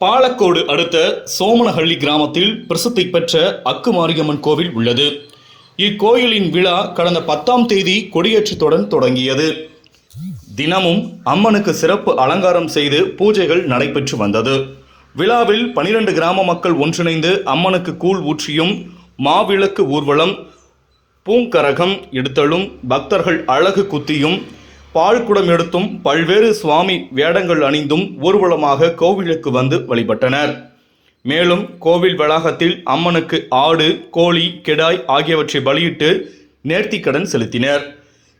பாலக்கோடு அடுத்த சோமனஹள்ளி கிராமத்தில் பிரசித்தி பெற்ற அக்குமாரியம்மன் கோவில் உள்ளது. இக்கோயிலின் விழா கடந்த பத்தாம் தேதி கொடியேற்றத்துடன் தொடங்கியது. தினமும் அம்மனுக்கு சிறப்பு அலங்காரம் செய்து பூஜைகள் நடைபெற்று வந்தது. விழாவில் பனிரெண்டு கிராம மக்கள் ஒன்றிணைந்து அம்மனுக்கு கூழ் ஊற்றியும் மாவிளக்கு ஊர்வலம் பூங்கரகம் எடுத்தலும் பக்தர்கள் அழகு குத்தியும் பால்குடம் எடுத்தும் பல்வேறு சுவாமி வேடங்கள் அணிந்தும் ஊர்வலமாக கோவிலுக்கு வந்து வழிபட்டனர். மேலும் கோவில் வளாகத்தில் அம்மனுக்கு ஆடு கோழி கெடாய் ஆகியவற்றை பலியிட்டு நேர்த்திக்கடன் செலுத்தினர்.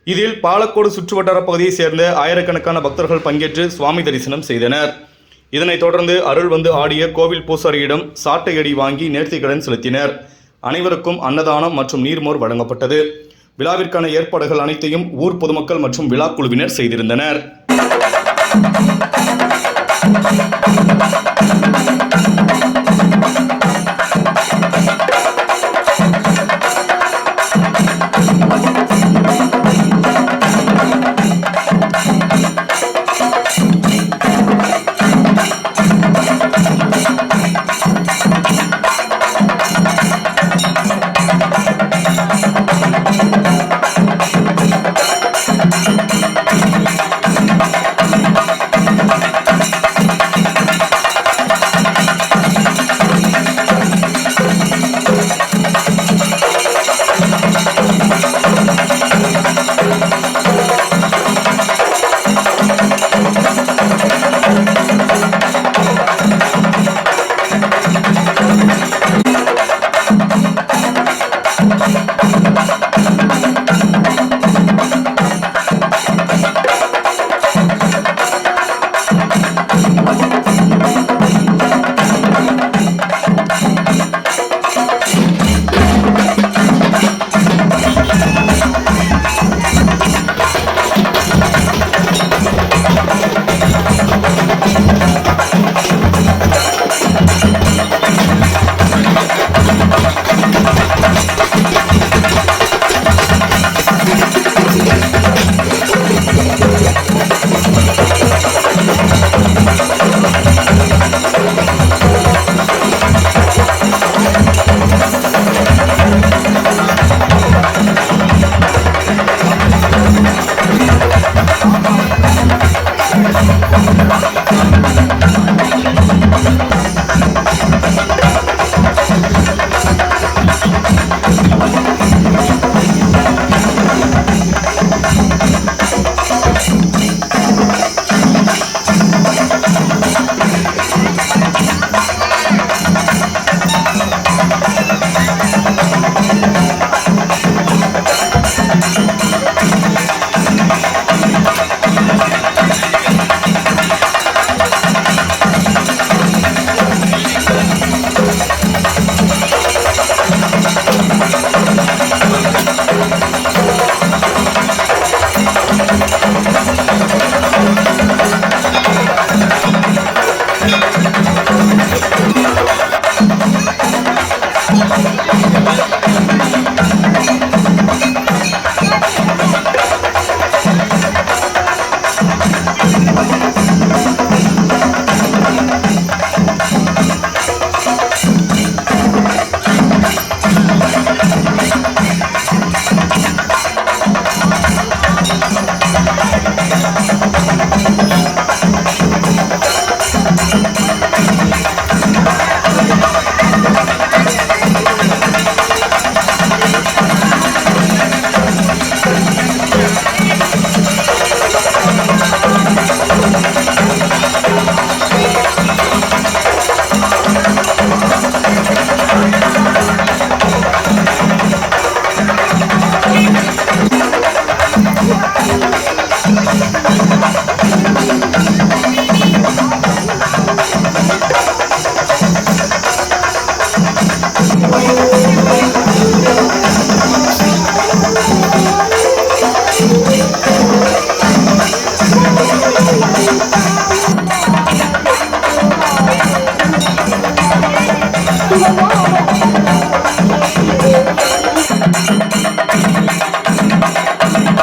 இதில் பாலக்கோடு சுற்றுவட்டார பகுதியைச் சேர்ந்த ஆயிரக்கணக்கான பக்தர்கள் பங்கேற்று சுவாமி தரிசனம் செய்தனர். இதனைத் தொடர்ந்து அருள் வந்து ஆடிய கோவில் பூசாரியிடம் சாட்டையடி வாங்கி நேர்த்திக்கடன் செலுத்தினர். அனைவருக்கும் அன்னதானம் மற்றும் நீர்மோர் வழங்கப்பட்டது. விழாவிற்கான ஏற்பாடுகள் அனைத்தையும் ஊர் பொதுமக்கள் மற்றும் விழா குழுவினர் செய்திருந்தனர்.